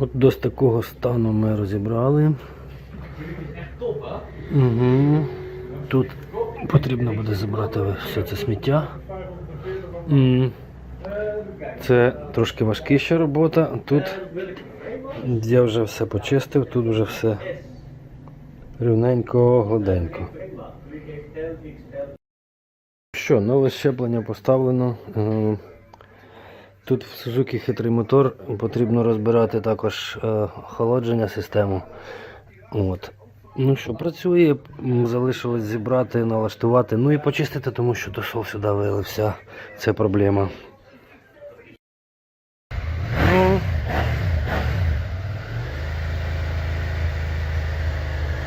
От до такого стану ми розібрали. Угу. Тут потрібно буде забрати все це сміття. Це трошки важкіша робота. Тут я вже все почистив, тут вже все рівненько, гладенько. Що, нове щеплення поставлено. Тут в Suzuki хитрий мотор потрібно розбирати також е, охолодження систему. От. Ну що, працює, залишилось зібрати, налаштувати, ну і почистити, тому що дошов сюди вилився. Це проблема.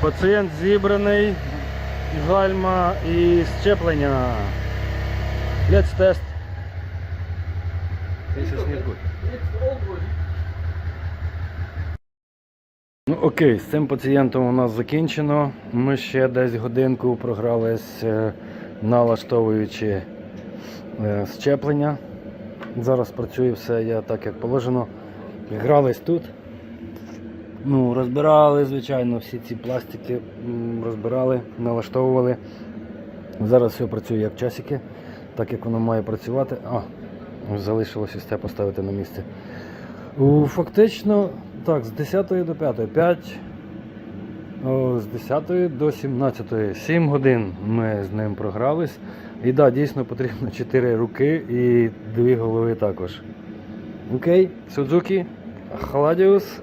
Пацієнт зібраний, гальма і щеплення. Let's test. This is not good. Ну окей, з цим пацієнтом у нас закінчено. Ми ще десь годинку програлись, е, налаштовуючи е, щеплення. Зараз працює все я так, як положено. Грались тут. Ну, розбирали, звичайно, всі ці пластики розбирали, налаштовували. Зараз все працює як часики, так як воно має працювати. А, залишилось ось це поставити на місце. Фактично, так, з 10 до 5. 5 о, з 10 до 17. 7 годин ми з ним програлись. І так, дійсно потрібно 4 руки і 2 голови також. Окей, Судзуки, Халадіус,